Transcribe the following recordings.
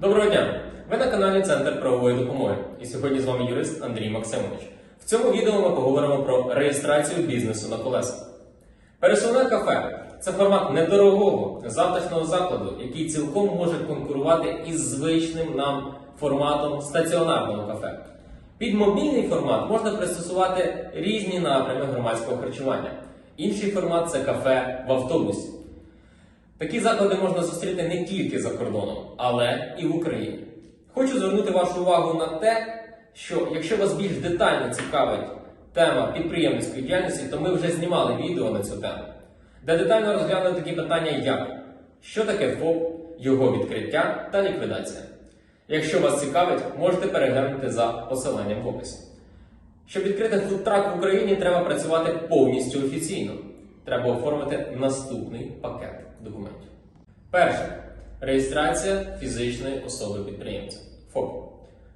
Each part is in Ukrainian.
Доброго дня! Ви на каналі Центр правової допомоги. І сьогодні з вами юрист Андрій Максимович. В цьому відео ми поговоримо про реєстрацію бізнесу на колесах. Пересувне кафе це формат недорогого затишного закладу, який цілком може конкурувати із звичним нам форматом стаціонарного кафе. Під мобільний формат можна пристосувати різні напрями громадського харчування. Інший формат це кафе в автобусі. Такі заклади можна зустріти не тільки за кордоном, але і в Україні. Хочу звернути вашу увагу на те, що якщо вас більш детально цікавить тема підприємницької діяльності, то ми вже знімали відео на цю тему, де детально розглянули такі питання, як що таке ФОП, його відкриття та ліквідація. Якщо вас цікавить, можете переглянути за посиланням в описі. Щоб відкрити фудтрак в Україні, треба працювати повністю офіційно. Треба оформити наступний пакет документів. Перше реєстрація фізичної особи підприємця. ФОП.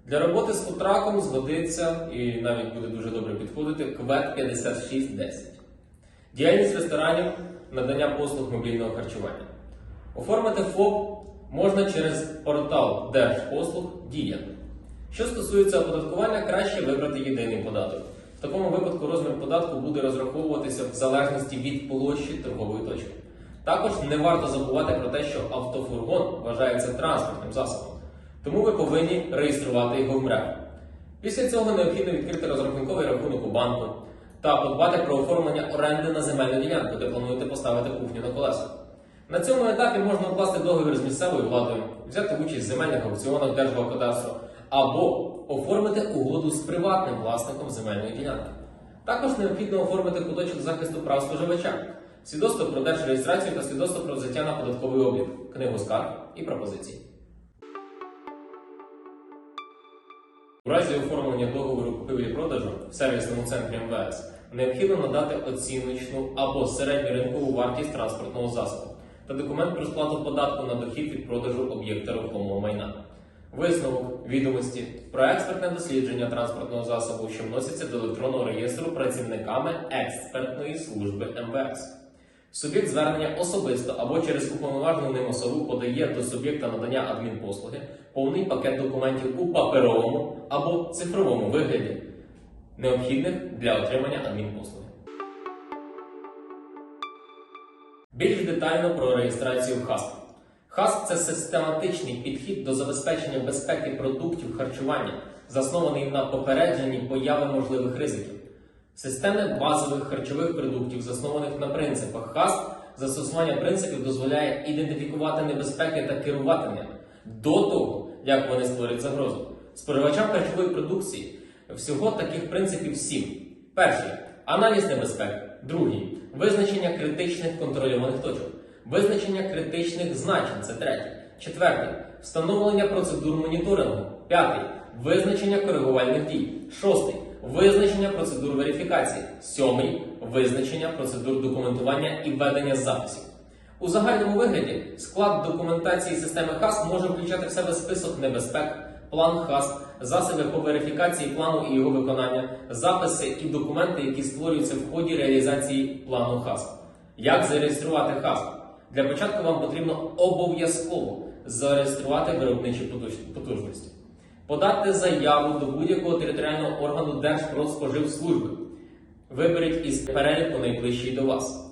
Для роботи з фудтраком згодиться і навіть буде дуже добре підходити квет 5610. Діяльність ресторанів надання послуг мобільного харчування. Оформити ФОП можна через портал Держпослуг Дія. Що стосується оподаткування, краще вибрати єдиний податок. В такому випадку розмір податку буде розраховуватися в залежності від площі торгової точки. Також не варто забувати про те, що автофургон вважається транспортним засобом, тому ви повинні реєструвати його в МРЕВ. Після цього необхідно відкрити розрахунковий рахунок у банку та подбати про оформлення оренди на земельну ділянку, де плануєте поставити кухню на колесах. На цьому етапі можна укласти договір з місцевою владою, взяти участь в земельних аукціонах Держгеокадастру або оформити угоду з приватним власником земельної ділянки. Також необхідно оформити куточок захисту прав споживача, свідоцтво про держреєстрацію та свідоцтво про взяття на податковий облік, книгу скарг і пропозицій. У разі оформлення договору купівлі-продажу в сервісному центрі МВС необхідно надати оціночну або середньоринкову вартість транспортного засобу та документ про сплату податку на дохід від продажу об'єкта рухомого майна. Висновок відомості про експертне дослідження транспортного засобу, що вноситься до електронного реєстру працівниками експертної служби МВС. Суб'єкт звернення особисто або через уповноважену ним особу подає до суб'єкта надання адмінпослуги повний пакет документів у паперовому або цифровому вигляді, необхідних для отримання адмінпослуги. Більш детально про реєстрацію ХАСП. ХАСП це систематичний підхід до забезпечення безпеки продуктів харчування, заснований на попередженні появи можливих ризиків. Системи базових харчових продуктів, заснованих на принципах ХАСП, застосування принципів дозволяє ідентифікувати небезпеки та керувати ними до того, як вони створять загрозу. Споживачам харчової продукції всього таких принципів сім. Перший аналіз небезпек. Другий визначення критичних контрольованих точок. Визначення критичних значень це третє. Четвертий встановлення процедур моніторингу. П'ятий визначення коригувальних дій. Шостий визначення процедур верифікації. Сьомий визначення процедур документування і ведення записів. У загальному вигляді склад документації системи ХАС може включати в себе список небезпек, план ХАС, засоби по верифікації плану і його виконання, записи і документи, які створюються в ході реалізації плану ХАС. Як зареєструвати ХАС? Для початку вам потрібно обов'язково зареєструвати виробничі потужності, подати заяву до будь-якого територіального органу Держпродспоживслужби. Виберіть із переліку найближчий до вас.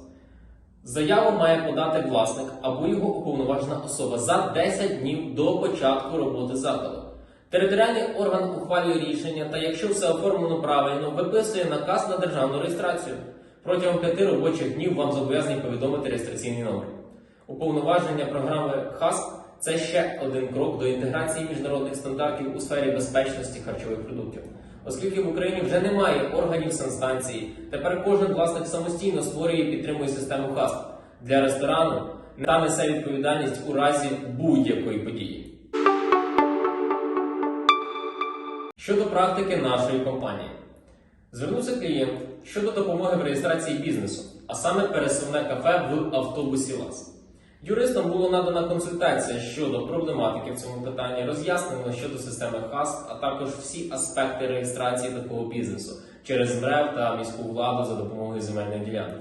Заяву має подати власник або його уповноважена особа за 10 днів до початку роботи закладу. Територіальний орган ухвалює рішення та, якщо все оформлено правильно, виписує наказ на державну реєстрацію. Протягом п'яти робочих днів вам зобов'язані повідомити реєстраційний номер. Уповноваження програми ХАСП це ще один крок до інтеграції міжнародних стандартів у сфері безпечності харчових продуктів. Оскільки в Україні вже немає органів санстанції, тепер кожен власник самостійно створює і підтримує систему ХАСП для ресторану та несе відповідальність у разі будь-якої події. Щодо практики нашої компанії, звернувся клієнт щодо допомоги в реєстрації бізнесу, а саме пересувне кафе в автобусі ЛАЗ. Юристам було надана консультація щодо проблематики в цьому питанні, роз'яснено щодо системи ХАСК, а також всі аспекти реєстрації такого бізнесу через МРЕВ та міську владу за допомогою земельної ділянки.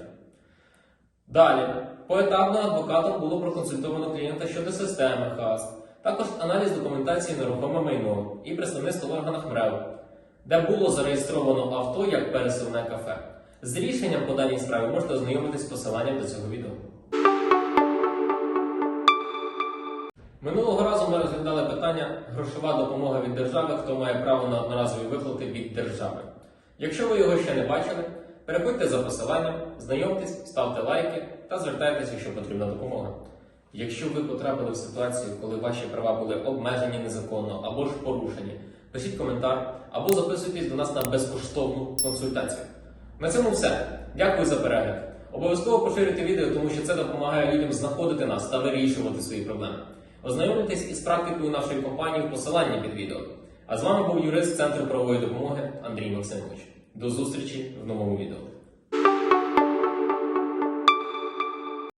Далі, поетапно адвокатом було проконсультовано клієнта щодо системи ХАСК також аналіз документації нерухоме майно і представництво в органах МРЕВ, де було зареєстровано авто як пересувне кафе. З рішенням по даній справі можете ознайомитись з посиланням до цього відео. Питання грошова допомога від держави, хто має право на одноразові виплати від держави. Якщо ви його ще не бачили, переходьте за посиланням, знайомтесь, ставте лайки та звертайтеся, якщо потрібна допомога. Якщо ви потрапили в ситуацію, коли ваші права були обмежені незаконно або ж порушені, пишіть коментар або записуйтесь до нас на безкоштовну консультацію. На цьому все. Дякую за перегляд. Обов'язково поширюйте відео, тому що це допомагає людям знаходити нас та вирішувати свої проблеми. Ознайомитесь із практикою нашої компанії в посиланні під відео. А з вами був юрист Центру правової допомоги Андрій Максимович. До зустрічі в новому відео.